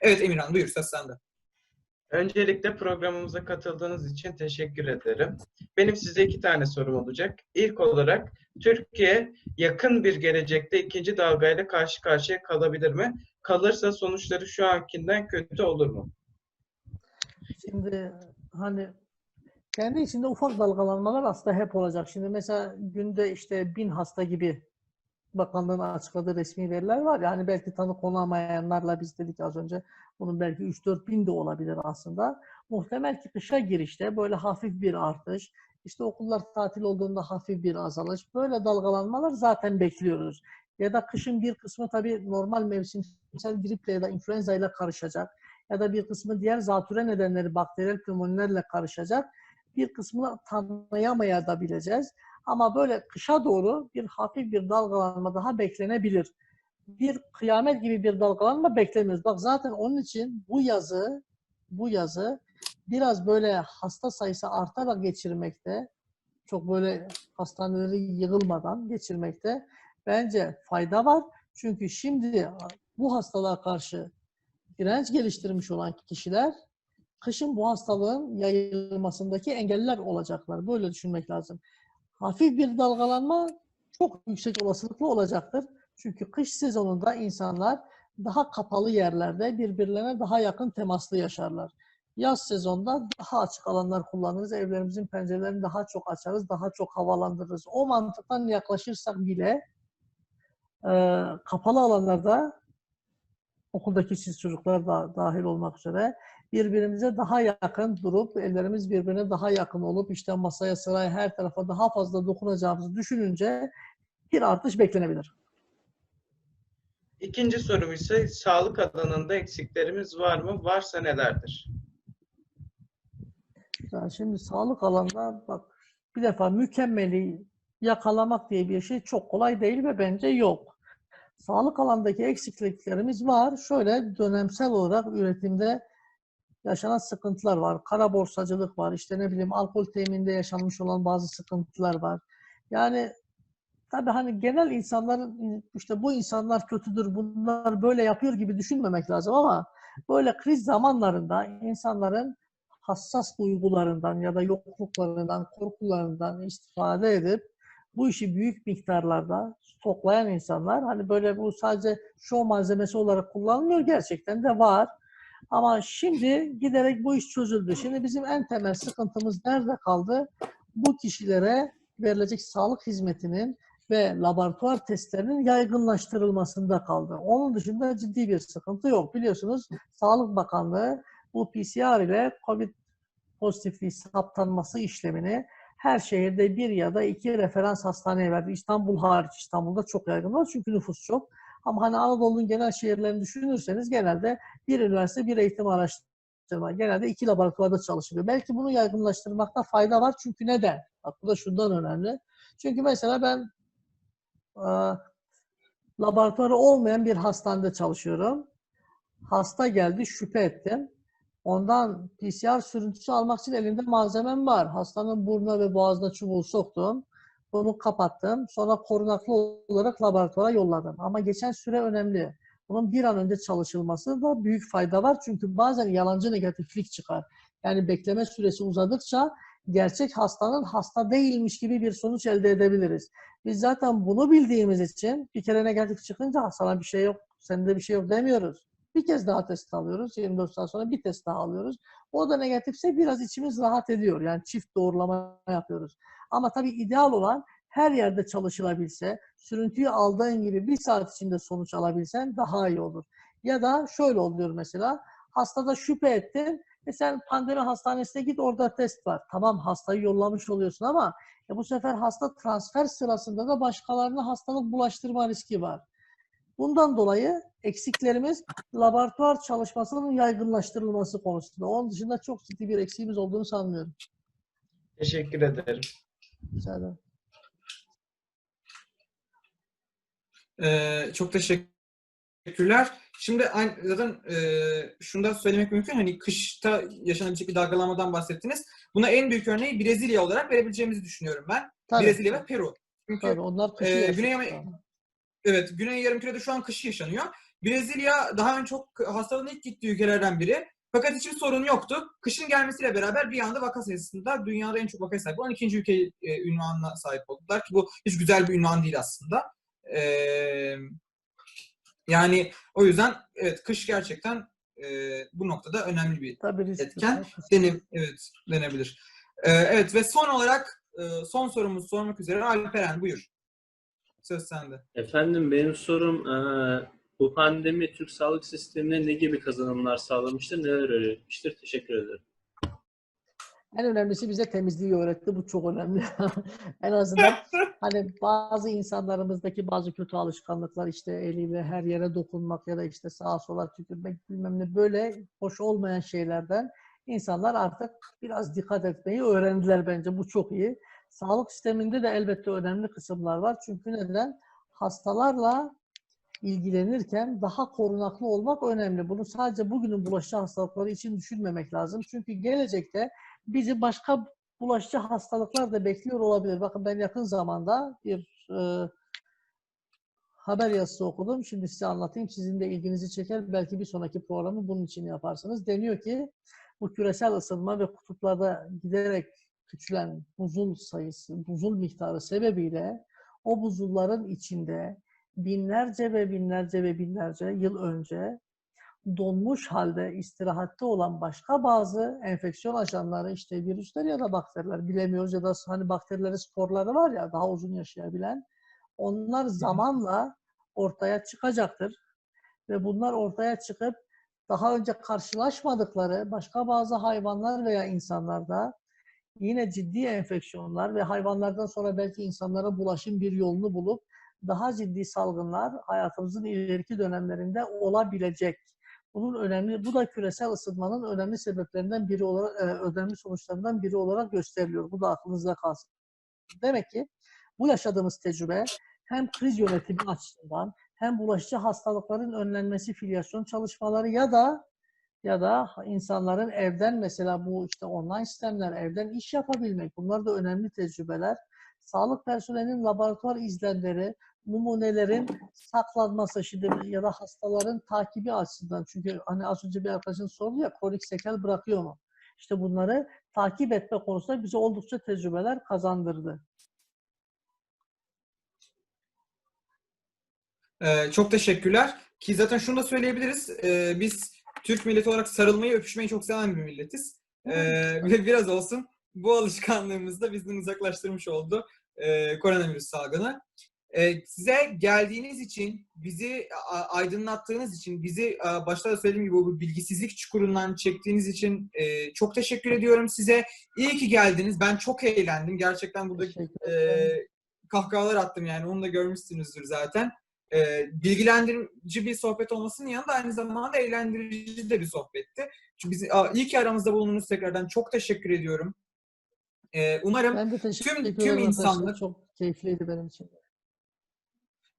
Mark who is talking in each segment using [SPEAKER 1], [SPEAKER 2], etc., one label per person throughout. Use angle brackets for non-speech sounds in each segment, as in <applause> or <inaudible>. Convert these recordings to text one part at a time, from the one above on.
[SPEAKER 1] Evet Emirhan buyur söz sende.
[SPEAKER 2] Öncelikle programımıza katıldığınız için teşekkür ederim. Benim size iki tane sorum olacak. İlk olarak Türkiye yakın bir gelecekte ikinci dalgayla karşı karşıya kalabilir mi? Kalırsa sonuçları şu ankinden kötü olur mu?
[SPEAKER 3] Şimdi hani kendi içinde ufak dalgalanmalar aslında hep olacak. Şimdi mesela günde işte bin hasta gibi bakanlığın açıkladığı resmi veriler var. Yani belki tanı konamayanlarla biz dedik az önce bunun belki 3-4 bin de olabilir aslında. Muhtemel ki kışa girişte böyle hafif bir artış, işte okullar tatil olduğunda hafif bir azalış, böyle dalgalanmalar zaten bekliyoruz. Ya da kışın bir kısmı tabii normal mevsimsel griple ya da influenza ile karışacak. Ya da bir kısmı diğer zatüre nedenleri bakteriyel pneumonilerle karışacak. Bir kısmını tanıyamaya da bileceğiz. Ama böyle kışa doğru bir hafif bir dalgalanma daha beklenebilir. Bir kıyamet gibi bir dalgalanma beklemiyoruz. Bak zaten onun için bu yazı bu yazı biraz böyle hasta sayısı artarak geçirmekte, çok böyle hastaneleri yığılmadan geçirmekte bence fayda var. Çünkü şimdi bu hastalığa karşı direnç geliştirmiş olan kişiler kışın bu hastalığın yayılmasındaki engeller olacaklar. Böyle düşünmek lazım. Hafif bir dalgalanma çok yüksek olasılıkla olacaktır. Çünkü kış sezonunda insanlar daha kapalı yerlerde birbirlerine daha yakın temaslı yaşarlar. Yaz sezonda daha açık alanlar kullanırız. Evlerimizin pencerelerini daha çok açarız, daha çok havalandırırız. O mantıktan yaklaşırsak bile e, kapalı alanlarda okuldaki siz çocuklar da dahil olmak üzere birbirimize daha yakın durup ellerimiz birbirine daha yakın olup işte masaya sıraya her tarafa daha fazla dokunacağımızı düşününce bir artış beklenebilir.
[SPEAKER 2] İkinci sorum ise sağlık alanında eksiklerimiz var mı? Varsa nelerdir?
[SPEAKER 3] Yani şimdi sağlık alanında bak bir defa mükemmeli yakalamak diye bir şey çok kolay değil ve bence yok. Sağlık alandaki eksikliklerimiz var. Şöyle dönemsel olarak üretimde yaşanan sıkıntılar var. Kara borsacılık var. İşte ne bileyim alkol temininde yaşanmış olan bazı sıkıntılar var. Yani tabii hani genel insanların işte bu insanlar kötüdür, bunlar böyle yapıyor gibi düşünmemek lazım ama böyle kriz zamanlarında insanların hassas duygularından ya da yokluklarından, korkularından istifade edip bu işi büyük miktarlarda stoklayan insanlar hani böyle bu sadece show malzemesi olarak kullanılmıyor gerçekten de var. Ama şimdi giderek bu iş çözüldü. Şimdi bizim en temel sıkıntımız nerede kaldı? Bu kişilere verilecek sağlık hizmetinin ve laboratuvar testlerinin yaygınlaştırılmasında kaldı. Onun dışında ciddi bir sıkıntı yok. Biliyorsunuz Sağlık Bakanlığı bu PCR ile COVID pozitifliği saptanması işlemini her şehirde bir ya da iki referans hastaneye verdi. İstanbul hariç İstanbul'da çok yaygın var çünkü nüfus çok. Ama hani Anadolu'nun genel şehirlerini düşünürseniz genelde bir üniversite, bir eğitim araştırma. Genelde iki laboratuvarda çalışılıyor. Belki bunu yaygınlaştırmakta fayda var. Çünkü neden? Bak bu da şundan önemli. Çünkü mesela ben e, laboratuvarı olmayan bir hastanede çalışıyorum. Hasta geldi, şüphe ettim. Ondan PCR sürüntüsü almak için elimde malzemem var. Hastanın burnuna ve boğazına çubuğu soktum. Bunu kapattım. Sonra korunaklı olarak laboratuvara yolladım. Ama geçen süre önemli. Bunun bir an önce çalışılması da büyük fayda var. Çünkü bazen yalancı negatiflik çıkar. Yani bekleme süresi uzadıkça gerçek hastanın hasta değilmiş gibi bir sonuç elde edebiliriz. Biz zaten bunu bildiğimiz için bir kere negatif çıkınca sana bir şey yok, sende bir şey yok demiyoruz. Bir kez daha test alıyoruz. 24 saat sonra bir test daha alıyoruz. O da negatifse biraz içimiz rahat ediyor. Yani çift doğrulama yapıyoruz. Ama tabii ideal olan her yerde çalışılabilse, sürüntüyü aldığın gibi bir saat içinde sonuç alabilsen daha iyi olur. Ya da şöyle oluyor mesela, hastada şüphe ettin, e sen pandemi hastanesine git orada test var. Tamam hastayı yollamış oluyorsun ama e bu sefer hasta transfer sırasında da başkalarına hastalık bulaştırma riski var. Bundan dolayı eksiklerimiz laboratuvar çalışmasının yaygınlaştırılması konusunda. Onun dışında çok ciddi bir eksiğimiz olduğunu sanmıyorum.
[SPEAKER 2] Teşekkür ederim.
[SPEAKER 3] Rica ederim.
[SPEAKER 1] Ee, çok teşekkürler. Şimdi aynı, zaten e, şunu da söylemek mümkün. Hani kışta yaşanabilecek bir dalgalanmadan bahsettiniz. Buna en büyük örneği Brezilya olarak verebileceğimizi düşünüyorum ben.
[SPEAKER 3] Tabii.
[SPEAKER 1] Brezilya ve Peru. Çünkü
[SPEAKER 3] Tabii onlar kışı
[SPEAKER 1] e, Güney. Evet, Güney Yarımküre'de şu an kışı yaşanıyor. Brezilya daha önce çok hastalığın ilk gittiği ülkelerden biri. Fakat hiçbir sorun yoktu. Kışın gelmesiyle beraber bir anda vaka sayısında dünyada en çok vakaya sahip olan ikinci ülke e, ünvanına sahip oldular ki bu hiç güzel bir ünvan değil aslında. E, yani o yüzden evet kış gerçekten e, bu noktada önemli bir
[SPEAKER 3] Tabii
[SPEAKER 1] etken denem, evet denebilir. E, evet ve son olarak e, son sorumuzu sormak üzere Alperen buyur. Söz sende.
[SPEAKER 4] Efendim benim sorum eee, bu pandemi Türk sağlık sistemine ne gibi kazanımlar sağlamıştır, neler öğretmiştir? Teşekkür ederim.
[SPEAKER 3] En önemlisi bize temizliği öğretti. Bu çok önemli. <laughs> en azından hani bazı insanlarımızdaki bazı kötü alışkanlıklar işte eliyle her yere dokunmak ya da işte sağa sola tükürmek bilmem ne böyle hoş olmayan şeylerden insanlar artık biraz dikkat etmeyi öğrendiler bence. Bu çok iyi. Sağlık sisteminde de elbette önemli kısımlar var. Çünkü neden? Hastalarla ilgilenirken daha korunaklı olmak önemli. Bunu sadece bugünün bulaşıcı hastalıkları için düşünmemek lazım. Çünkü gelecekte bizi başka bulaşıcı hastalıklar da bekliyor olabilir. Bakın ben yakın zamanda bir e, haber yazısı okudum. Şimdi size anlatayım. Sizin de ilginizi çeker. Belki bir sonraki programı bunun için yaparsınız. Deniyor ki bu küresel ısınma ve kutuplarda giderek küçülen buzul sayısı, buzul miktarı sebebiyle o buzulların içinde binlerce ve binlerce ve binlerce yıl önce donmuş halde istirahatte olan başka bazı enfeksiyon ajanları işte virüsler ya da bakteriler bilemiyoruz ya da hani bakterilerin sporları var ya daha uzun yaşayabilen onlar zamanla ortaya çıkacaktır. Ve bunlar ortaya çıkıp daha önce karşılaşmadıkları başka bazı hayvanlar veya insanlarda yine ciddi enfeksiyonlar ve hayvanlardan sonra belki insanlara bulaşım bir yolunu bulup daha ciddi salgınlar hayatımızın ileriki dönemlerinde olabilecek. Bunun önemli, bu da küresel ısınmanın önemli sebeplerinden biri olarak, e, önemli sonuçlarından biri olarak gösteriliyor. Bu da aklınızda kalsın. Demek ki bu yaşadığımız tecrübe hem kriz yönetimi açısından hem bulaşıcı hastalıkların önlenmesi filyasyon çalışmaları ya da ya da insanların evden mesela bu işte online sistemler, evden iş yapabilmek bunlar da önemli tecrübeler. Sağlık personelinin laboratuvar izlemleri, numunelerin saklanması şimdi ya da hastaların takibi açısından çünkü hani az önce bir arkadaşın sordu ya kronik sekel bırakıyor mu? İşte bunları takip etme konusunda bize oldukça tecrübeler kazandırdı.
[SPEAKER 1] Ee, çok teşekkürler. Ki zaten şunu da söyleyebiliriz. Ee, biz Türk milleti olarak sarılmayı, öpüşmeyi çok seven bir milletiz. Ee, <laughs> ve biraz olsun bu alışkanlığımız da bizden uzaklaştırmış oldu e, koronavirüs salgını. Ee, size geldiğiniz için, bizi aydınlattığınız için, bizi a, başta da söylediğim gibi bu bilgisizlik çukurundan çektiğiniz için e, çok teşekkür ediyorum size. İyi ki geldiniz. Ben çok eğlendim. Gerçekten burada
[SPEAKER 3] Teşekkür ederim.
[SPEAKER 1] e, kahkahalar attım yani. Onu da görmüşsünüzdür zaten. E, bilgilendirici bir sohbet olmasının yanında aynı zamanda eğlendirici de bir sohbetti. Çünkü biz, a, iyi ki aramızda bulundunuz tekrardan. Çok teşekkür ediyorum. E, umarım
[SPEAKER 3] Ben de
[SPEAKER 1] tüm- tüm insanlık-
[SPEAKER 3] Çok keyifliydi benim için.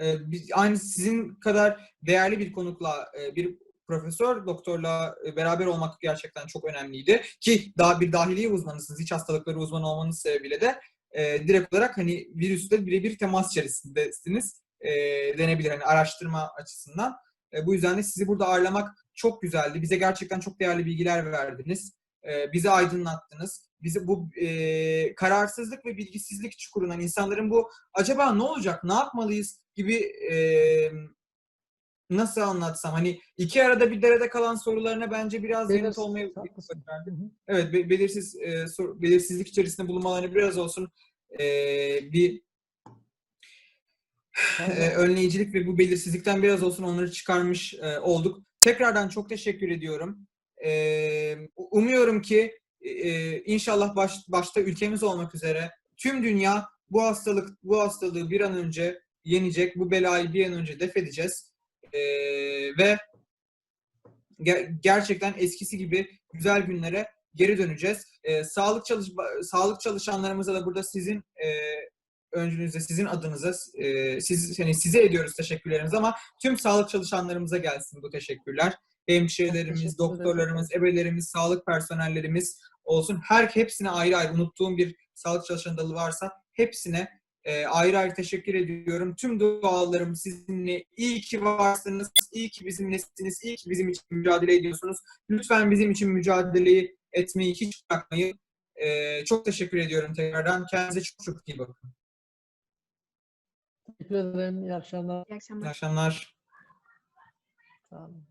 [SPEAKER 1] e, biz, aynı sizin kadar değerli bir konukla, e, bir profesör, doktorla beraber olmak gerçekten çok önemliydi. Ki daha bir dahiliye uzmanısınız. iç hastalıkları uzmanı olmanız sebebiyle de e, direkt olarak hani virüsle birebir temas içerisindesiniz e, denebilir hani araştırma açısından. E, bu yüzden de sizi burada ağırlamak çok güzeldi. Bize gerçekten çok değerli bilgiler verdiniz. E, bizi aydınlattınız. Bizi bu e, kararsızlık ve bilgisizlik çukurundan insanların bu acaba ne olacak, ne yapmalıyız gibi e, nasıl anlatsam hani iki arada bir derede kalan sorularına bence biraz yanıt
[SPEAKER 3] Belirsiz,
[SPEAKER 1] olmayı.
[SPEAKER 3] Hı hı.
[SPEAKER 1] Evet, be- belirsiz e, sor- belirsizlik içerisinde bulunmalarını biraz olsun e, bir e, önleyicilik ve bu belirsizlikten biraz olsun onları çıkarmış e, olduk. Tekrardan çok teşekkür ediyorum. E, umuyorum ki e, inşallah baş, başta ülkemiz olmak üzere tüm dünya bu hastalık bu hastalığı bir an önce yenecek, bu belayı bir an önce def edeceğiz. E, ve ger- gerçekten eskisi gibi güzel günlere geri döneceğiz. E, sağlık çalış sağlık çalışanlarımıza da burada sizin e, öncünüzde, sizin adınıza e, siz hani size ediyoruz teşekkürlerimizi ama tüm sağlık çalışanlarımıza gelsin bu teşekkürler. Hemşirelerimiz, doktorlarımız, ebelerimiz, sağlık personellerimiz olsun. Her hepsine ayrı ayrı unuttuğum bir sağlık çalışan dalı varsa hepsine Ee, ayrı ayrı teşekkür ediyorum. Tüm dualarım sizinle. İyi ki varsınız, iyi ki bizimlesiniz, iyi ki bizim için mücadele ediyorsunuz. Lütfen bizim için mücadeleyi etmeyi hiç bırakmayın. Ee, çok teşekkür ediyorum tekrardan. Kendinize çok çok iyi bakın.
[SPEAKER 3] Teşekkür ederim. İyi akşamlar.
[SPEAKER 5] İyi akşamlar.
[SPEAKER 1] İyi akşamlar.
[SPEAKER 3] Sağ olun.